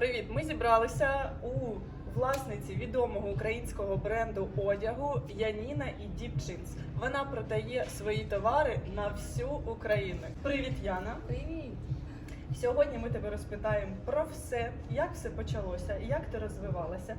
Привіт! Ми зібралися у власниці відомого українського бренду одягу Яніна і Діпчинс. Вона продає свої товари на всю Україну. Привіт, Яна! Привіт! Сьогодні ми тебе розпитаємо про все, як все почалося, як ти розвивалася.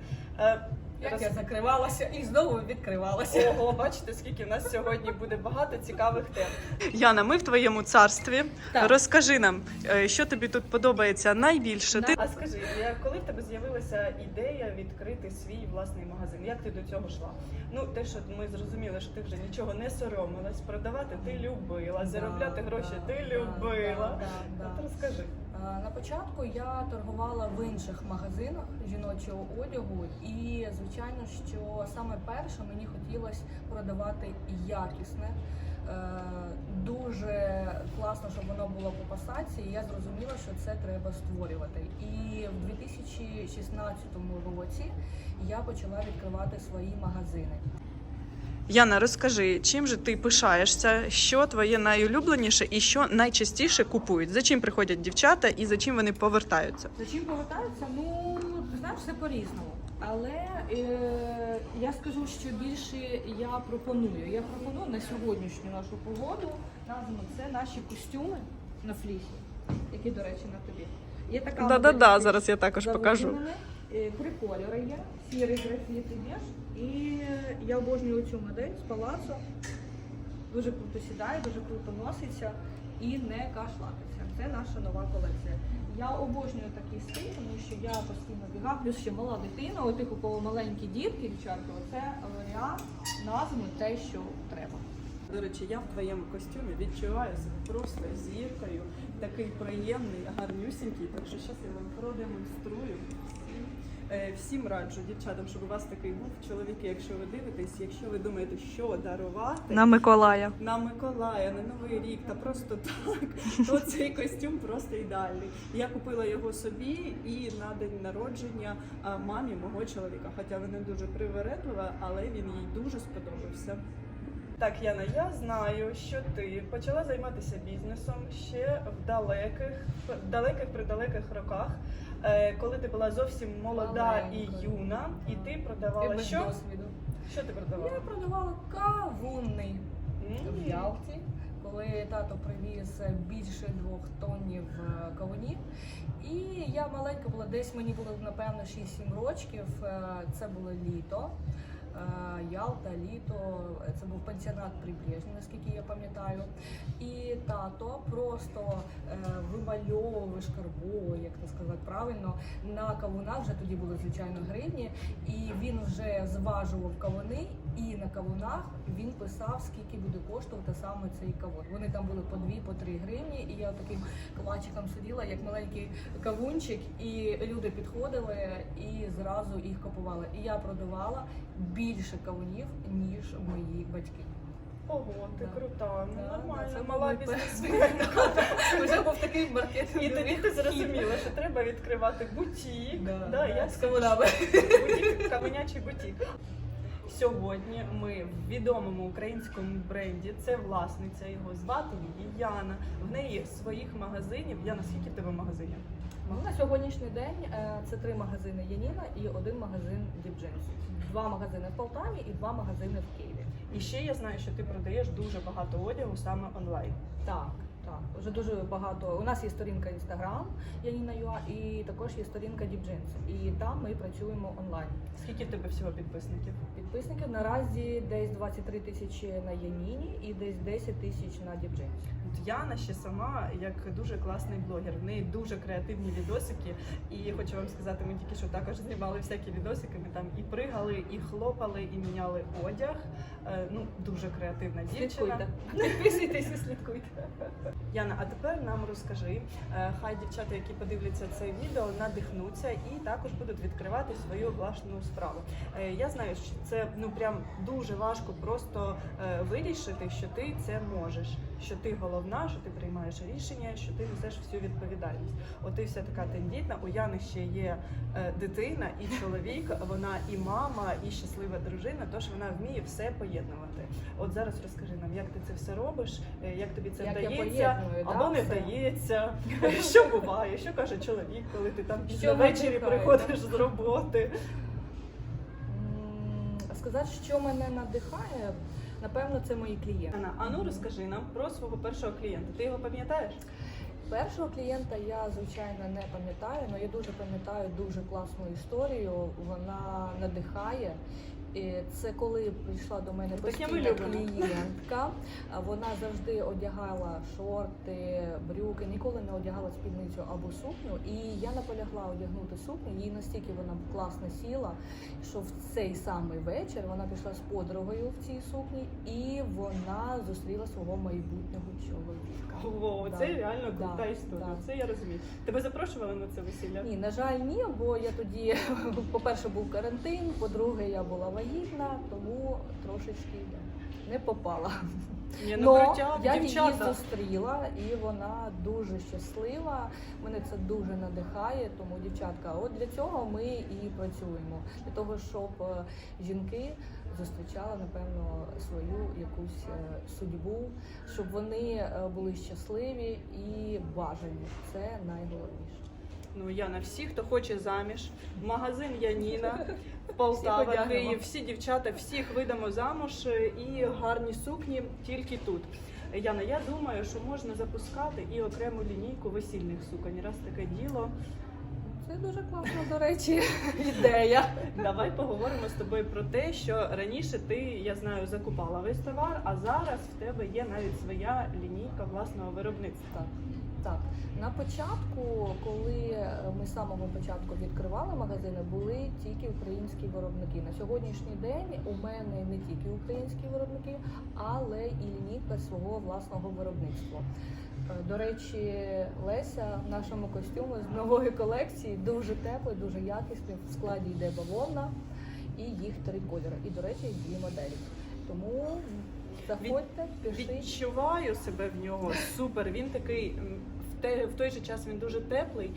Як роз- я закривалася і знову відкривалася. Ого, бачите, скільки в нас сьогодні буде багато цікавих тем. Яна, ми в твоєму царстві. Так. Розкажи нам, е, що тобі тут подобається найбільше. Ти а скажи, коли в тебе з'явилася ідея відкрити свій власний магазин? Як ти до цього йшла? Ну, те, що ми зрозуміли, що ти вже нічого не соромилась, продавати ти любила, заробляти Да, гроші да, ти да, любила. да, да, От розкажи. А, На початку я торгувала в інших магазинах жіночого одягу, і звичайно, що саме перше мені хотілося продавати якісне. Е, Дуже класно, щоб воно було по посадці, і я зрозуміла, що це треба створювати. І в 2016 році я почала відкривати свої магазини. Яна, розкажи, чим же ти пишаєшся, що твоє найулюбленіше і що найчастіше купують? За чим приходять дівчата і за чим вони повертаються? За чим повертаються? Ну, знаєш, все по-різному. Але е, я скажу, що більше я пропоную. Я пропоную на сьогоднішню нашу погоду. Названо це наші костюми на флісі, які, до речі, на тобі. Є така Да-да-да, зараз я також покажу. е, Три кольори є, сірий графіт і. І я обожнюю цю модель з палацу. Дуже круто сідає, дуже круто носиться і не кашлатиться. Це наша нова колекція. Я обожнюю такий стиль, тому що я постійно бігаю, плюс ще мала дитина, у тих, у кого маленькі дітки, дівчатки, це варіант назви те, що треба. До речі, я в твоєму костюмі відчуваю себе просто зіркою, такий приємний, гарнюсінький. Так що зараз я вам продемонструю. Е, Всім раджу дівчатам, щоб у вас такий був. Чоловіки, якщо ви дивитесь, якщо ви думаєте, що дарувати На Миколая. на Миколая, на Новий рік та просто так, то цей костюм просто ідеальний. Я купила його собі і на день народження мамі мого чоловіка. Хоча вона дуже привередлива, але він їй дуже сподобався. Так, Яна, я знаю, що ти почала займатися бізнесом ще в далеких, в далеких придалеких роках, коли ти була зовсім молода і юна, і ти продавала без що? досвіду. Що ти продавала? Я продавала кавунний в М. Ялті, коли тато привіз більше двох тоннів е, кавунів. І я маленька була, десь мені було напевно 6-7 років. Е, Це було літо. Е, Ялта, літо, це був пансіонат Прибрежний, наскільки я пам'ятаю. І тато просто е, вимальовував шкарбо, як це сказати правильно, на кавунах вже тоді були звичайно гривні, і він вже зважував кавуни, і на кавунах він писав, скільки буде коштувати саме цей кавун. Вони там були по дві, по три гривні, і я таким калачиком сиділа, як маленький кавунчик, і люди підходили і зразу їх купували. І я продавала більше кавунів, ніж мої батьки. Ого, ти Да. крута, ну Да, нормально, да, це мала бізнесменка. Вже був такий маркетинг. І тоді ти зрозуміла, що треба відкривати бутік. Да, Да, да, я з кавунами. бутік, каменячий бутік. Сьогодні ми в відомому українському бренді. Це власниця його, звати її Яна. В неї своїх магазинів. Яна, скільки в тебе магазинів? Ну, На сьогоднішній день е, це три магазини Яніна і один магазин Діпджинс. Два магазини в Полтаві і два магазини в Києві. І ще я знаю, що ти продаєш дуже багато одягу саме онлайн. Так, так. Вже дуже багато. У нас є сторінка Instagram Яніна Юа, і також є сторінка Діпджинс. І там ми працюємо онлайн. Скільки в тебе всього підписників? Підписників наразі десь 23 тисячі на Яніні і десь 10 тисяч на Діпджинс. От Яна ще сама як дуже класний блогер. В неї дуже креативні відосики. І хочу вам сказати, ми тільки що також знімали всякі відосики. Ми там і пригали, і хлопали, і міняли одяг. Е, Ну дуже креативна дівчина. Слідкуйте. Підписуйтесь і слідкуйте. Яна, а тепер нам розкажи. е, Хай дівчата, які подивляться це відео, надихнуться і також будуть відкривати свою власну справу. Е, Я знаю, що це ну прям дуже важко просто вирішити, що ти це можеш. Що ти головна, що ти приймаєш рішення, що ти несеш всю відповідальність. От ти вся така тендітна. У Яни ще є е, дитина і чоловік. Вона і мама, і щаслива дружина. Тож вона вміє все поєднувати. От зараз розкажи нам, як ти це все робиш, е, як тобі це Як вдається, або не вдається. Що буває, що каже чоловік, коли ти там після ввечері приходиш з роботи. Сказати, що мене надихає, напевно, це мої клієнти. Анна, а ну розкажи нам про свого першого клієнта. Ти його пам'ятаєш? Першого клієнта я звичайно не пам'ятаю, але я дуже пам'ятаю дуже класну історію. Вона надихає. Це коли прийшла до мене постійна клієнтка. Вона завжди одягала шорти, брюки, ніколи не одягала спідницю або сукню. І я наполягла одягнути сукню. Їй настільки вона класно сіла, що в цей самий вечір вона пішла з подругою в цій сукні, і вона зустріла свого майбутнього чоловіка. О, Да. це реально Да, крута історія. да. Це я розумію. Тебе запрошували на це весілля? Ні, на жаль, ні, бо я тоді, по-перше, був карантин, по-друге, я була вагітна, тому трошечки не попала. Ні, ну Но крутя, я її зустріла, і вона дуже щаслива. Мене це дуже надихає. Тому, дівчатка, от для цього ми і працюємо. Для того, щоб е, жінки зустрічали, напевно, свою якусь е, судьбу, щоб вони е, були щасливі і бажані. Це найголовніше. Ну я на всі, хто хоче заміж, в магазин Яніна, в Полтава. Київ, всі дівчата, всіх видамо замуж і гарні сукні тільки тут. Яна, я думаю, що можна запускати і окрему лінійку весільних суконь. Раз таке діло. Це дуже класно, до речі, ідея. Давай поговоримо з тобою про те, що раніше ти, я знаю, закупала весь товар, а зараз в тебе є навіть своя лінійка власного виробництва. Так. На початку, коли ми з самого початку відкривали магазини, були тільки українські виробники. На сьогоднішній день у мене не тільки українські виробники, але і лінійка свого власного виробництва. Е, До речі, Леся в нашому костюмі з нової колекції дуже теплий, дуже якісний. В складі йде бавовна і їх три кольори. І, до речі, дві моделі. Тому заходьте, пишіть. Відчуваю себе в нього супер. Він такий те в той же час він дуже теплий,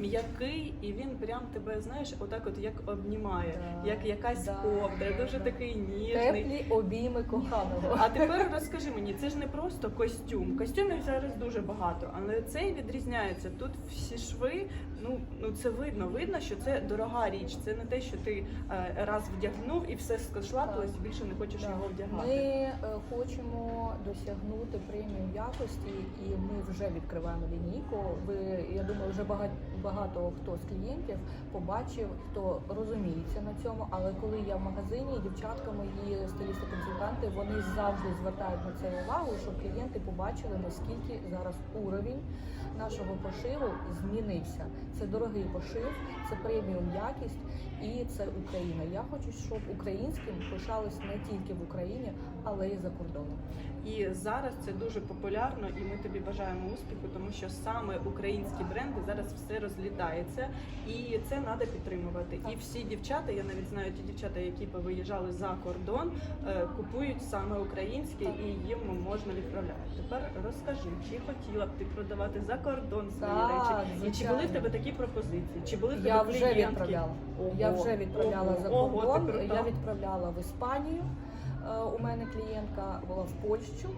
м'який, і він прям тебе знаєш, отак, от як обнімає, Да, як якась да, ковдра, дуже да. такий ніжний. Теплі обійми коханого. А тепер розкажи мені, це ж не просто костюм. Костюмів зараз дуже багато, але цей відрізняється. Тут всі шви, ну ну це видно. Видно, що це дорога річ. Це не те, що ти е, раз вдягнув і все скошлапилось, більше не хочеш Да. його Ми вдягати. е, хочемо досягнути преміум якості, і ми вже відкриваємо лінійку. Ви я думаю, вже багато багато хто з клієнтів побачив, хто розуміється на цьому. Але коли я в магазині, дівчатка мої стилісти-консультанти, вони завжди звертають на це увагу, щоб клієнти побачили наскільки зараз уровень нашого пошиву змінився. Це дорогий пошив, це преміум якість і це Україна. Я хочу, щоб українським пишались не тільки в Україні, але й за кордоном. І зараз це дуже популярно, і ми тобі бажаємо успіху, тому що саме українські бренди зараз все розлітається, і це треба підтримувати. І всі дівчата, я навіть знаю ті дівчата, які повиїжджали за кордон, е, купують саме українське, і їм можна відправляти. Тепер розкажи, чи хотіла б ти продавати за кордон свої Так, речі, і чи були в тебе такі пропозиції? Чи були в тебе Я вже клієнтки? відправляла. Ого, Я вже відправляла ого, за кордон. я відправляла в Іспанію. Е, У мене клієнтка була в Польщу.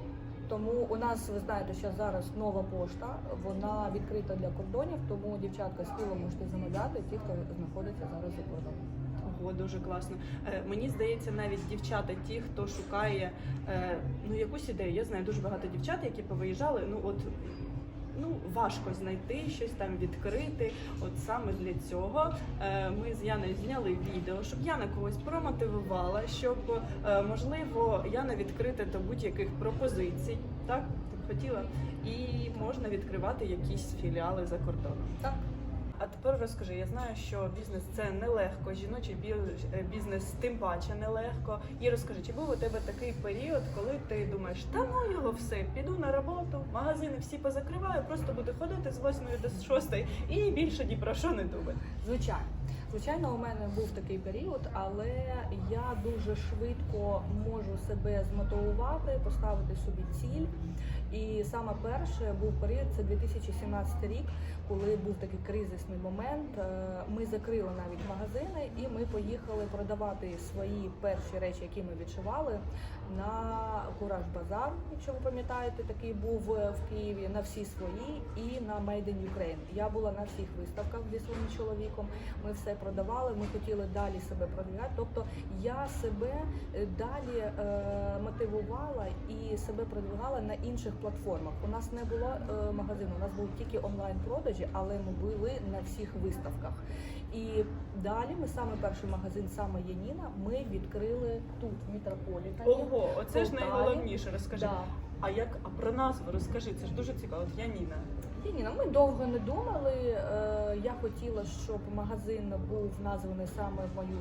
Тому у нас, ви знаєте, що зараз нова пошта, вона відкрита для кордонів, тому дівчатка спіло можете замовляти ті, хто знаходиться зараз за кордоном. Ого, дуже класно. Е, мені здається, навіть дівчата, ті, хто шукає е, ну якусь ідею. Я знаю дуже багато дівчат, які повиїжджали. Ну от ну важко знайти щось там відкрити. От саме для цього е, ми з Яною зняли відео, щоб Яна когось промотивувала, щоб е, можливо Яна відкрита до будь-яких пропозицій. Так ти б хотіла, і можна відкривати якісь філіали за кордоном. Так. Тепер розкажи, я знаю, що бізнес це нелегко, жіночий е, бізнес тим паче нелегко. І розкажи, чи був у тебе такий період, коли ти думаєш, та ну його все, піду на роботу, магазини всі позакриваю, просто буду ходити з 8 до 6 і більше ні про що не думати. Звичайно. Звичайно, у мене був такий період, але я дуже швидко можу себе змотивувати, поставити собі ціль. І саме перше був період, це 2017 рік, коли був такий кризисний момент. Е, Ми закрили навіть магазини, і ми поїхали продавати свої перші речі, які ми відшивали, на Кураж Базар, якщо ви пам'ятаєте, такий був е, в Києві на всі свої, і на Made in Ukraine. Я була на всіх виставках зі своїм чоловіком. Ми все продавали. Ми хотіли далі себе продвигати. Тобто я себе е, далі е, мотивувала і себе продвигала на інших платформах. У нас не було е, магазину, у нас був тільки онлайн продажі, але ми були на всіх виставках. І далі ми саме перший магазин, саме Яніна, ми відкрили тут, в Мітрополітані. Ого, оце ж найголовніше. Розкажи. Да. А як а про назву розкажи? Це ж дуже цікаво. От Яніна. Яніна, ми довго не думали. Е, Я хотіла, щоб магазин був названий саме в мою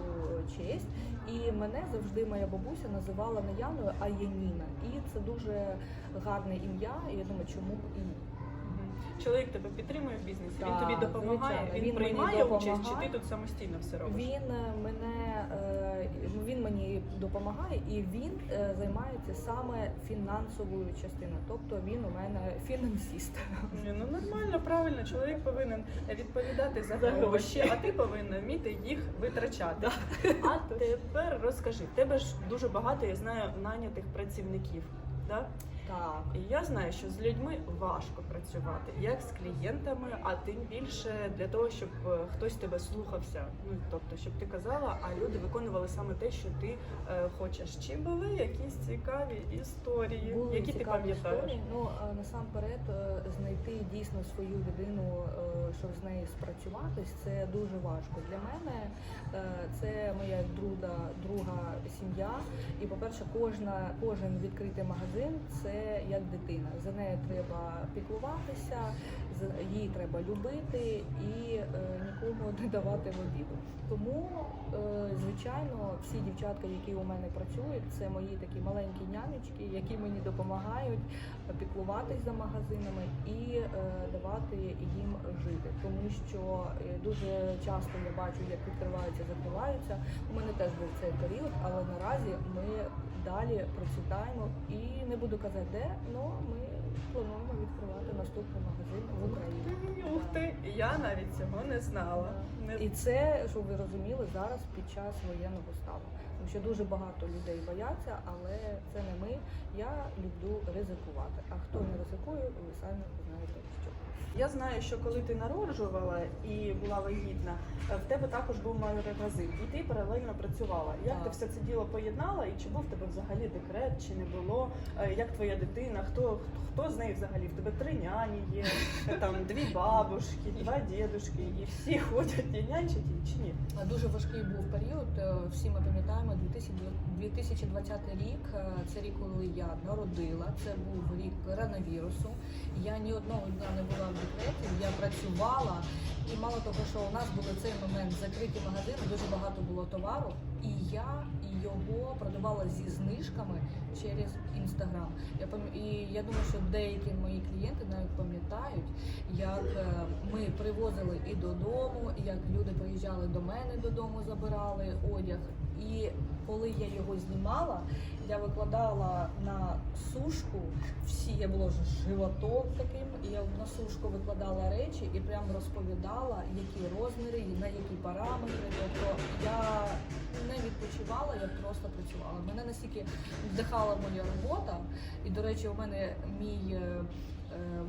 честь. І мене завжди моя бабуся називала не Яною, а Яніна. І це дуже гарне ім'я. І я думаю, чому б і ні. Чоловік тебе підтримує в бізнесі, він Так, тобі допомагає, звичайно. він, Він мені приймає участь, чи допомагає. ти тут самостійно все робиш? Він е, мене е, ну, він мені допомагає, і він е, займається саме фінансовою частиною. Тобто він у мене фінансіст. Ні, Ну нормально, правильно. Чоловік повинен відповідати за За гроші, гроші. а ти повинна вміти їх витрачати. А тепер розкажи, в тебе ж дуже багато, я знаю, нанятих працівників. Да? Так. І я знаю, що з людьми важко працювати, як з клієнтами, а тим більше для того, щоб е, хтось тебе слухався. Ну тобто, щоб ти казала, а люди виконували саме те, що ти е, хочеш. Чи були якісь цікаві історії, Були які ти пам'ятаєш? історії. Ну насамперед е, знайти дійсно свою людину, е, щоб з нею спрацюватись, це дуже важко. Для мене е, це моя друга, друга сім'я. І по-перше, кожна кожен відкритий магазин це як дитина. За нею треба піклуватися, її треба любити і е, нікого не давати в обіду. Тому, е, звичайно, всі дівчатка, які у мене працюють, це мої такі маленькі нянечки, які мені допомагають піклуватись за магазинами і е, давати їм жити. Тому що е, дуже часто я бачу, як відкриваються, закриваються. У мене теж був цей період, але наразі ми далі процвітаємо і не буду казати де, але ми плануємо відкривати наступний магазин в Україні. Ух ти, я навіть цього не знала. І це, щоб ви розуміли, зараз під час воєнного стану. Тому що дуже багато людей бояться, але це не ми. Я люблю ризикувати. А хто не ризикує, ви самі знаєте що. Я знаю, що коли ти народжувала і була вагітна, е, в тебе також був магазин, і ти паралельно працювала. Як Так. ти все це діло поєднала, і чи був в тебе взагалі декрет, чи не було? Е, Як твоя дитина? Хто хто з нею взагалі? В тебе три няні є, е, там дві бабушки, два дідушки, і всі ходять і нянчать, і чи ні? А Дуже важкий був період. Всі ми пам'ятаємо 2000 2020 рік. Це рік, коли я народила. Це був рік коронавірусу. Я ні одного дня не була в декреті. Я працювала, і мало того, що у нас був цей момент закриті магазини, дуже багато було товару, і я його продавала зі знижками через інстаграм. Я і я думаю, що деякі мої клієнти навіть пам'ятають, як е, ми привозили і додому, як люди приїжджали до мене додому, забирали одяг. І коли я його знімала, я викладала на сушку всі, я була вже животом таким, і я на сушку викладала речі і прям розповідала, які розміри, на які параметри. Тобто я не відпочивала, я просто працювала. Мене настільки вдихала моя робота, і до речі, у мене мій.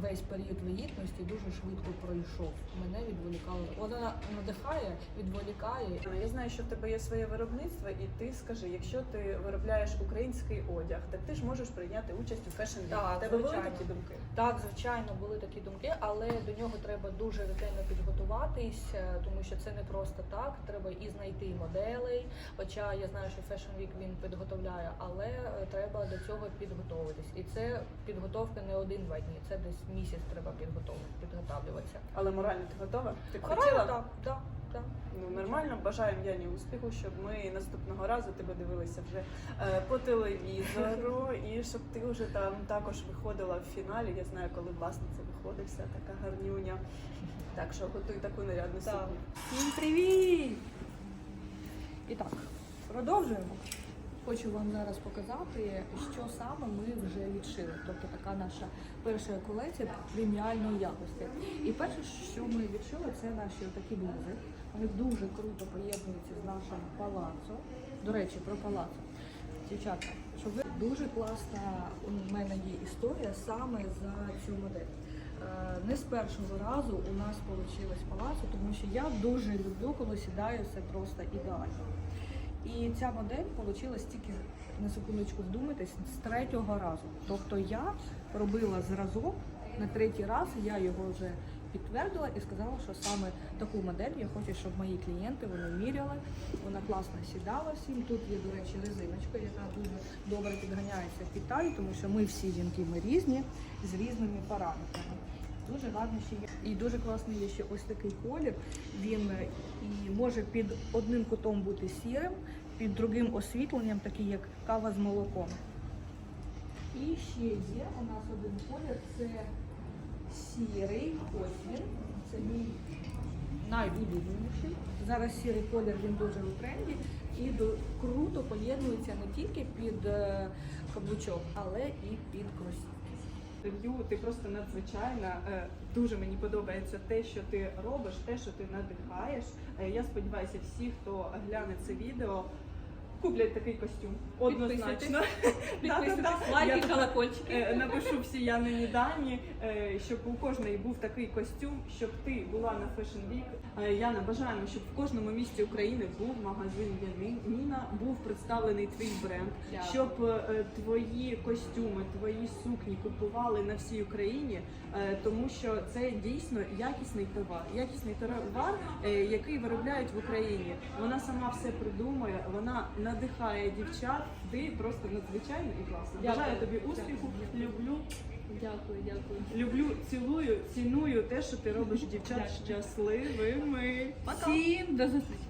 Весь період вагітності дуже швидко пройшов. Мене відволікало. Вона надихає, відволікає. Я знаю, що в тебе є своє виробництво, і ти скажи, якщо ти виробляєш український одяг, так ти ж можеш прийняти участь у Week. Так, тебе були такі думки? Так, звичайно, були такі думки, але до нього треба дуже ретельно підготуватись, е, тому що це не просто так. Треба і знайти моделей. Хоча я знаю, що Fashion Week він підготовляє, але е, треба до цього підготовитись. І це підготовка не один-два дні. Це десь місяць треба підготовити, підготовлюватися. Але морально ти готова? Ти б Морально хотіла? так, так, так. Ну нормально, бажаємо Яні успіху, щоб ми наступного разу тебе дивилися вже е, по телевізору, і щоб ти вже там також виходила в фіналі. Я знаю, коли власниця виходить, вся така гарнюня. Так що готуй таку нарядну сукню. Всім привіт! І так, продовжуємо. Хочу вам зараз показати, що саме ми вже відшили. Тобто така наша перша колекція преміальної якості. І перше, що ми відшили, це наші такі блузи. Вони дуже круто поєднуються з нашим палацом. До речі, про палацо. Дівчата, щоб ви дуже класна у мене є історія саме за цю модель. Е, Не з першого разу у нас вийшло палацо, тому що я дуже люблю, коли сідаю все просто ідеально. І ця модель вийшла тільки на секундочку вдумайтесь з третього разу. Тобто я робила зразок на третій раз, я його вже підтвердила і сказала, що саме таку модель я хочу, щоб мої клієнти вони міряли. Вона класно сідала всім. Тут є, до речі, резиночка, яка дуже добре підганяється під талію, тому що ми всі жінки ми різні з різними параметрами. Дуже гарно ще є. І дуже класний є ще ось такий колір. Він е, і може під одним кутом бути сірим, під другим освітленням, такий як кава з молоком. І ще є у нас один колір, це сірий, він. Це мій найулюбленіший. Зараз сірий колір він дуже у тренді і круто поєднується не тільки під е, каблучок, але і під кросівки. Інтерв'ю ти просто надзвичайна. Е, Дуже мені подобається те, що ти робиш, те, що ти надихаєш. Е, Я сподіваюся, всі, хто гляне це відео, куплять такий костюм. Однозначно. Підписуйтесь, лайки, колокольчики. Е, Напишу всі Янині дані, е, щоб у кожної був такий костюм, щоб ти була на Fashion Week. Е, Яна, бажаємо, щоб в кожному місті України був магазин Яніна, був представлений твій бренд, щоб твої костюми, твої сукні купували на всій Україні, тому що це дійсно якісний товар, якісний товар, який виробляють в Україні. Вона сама все придумує, вона надихає дівчат. Ти просто надзвичайно і класно. Дякую. Бажаю тобі успіху, люблю, Дякую, дякую. люблю, цілую, ціную те, що ти робиш дівчат щасливими. Всім до зустрічі.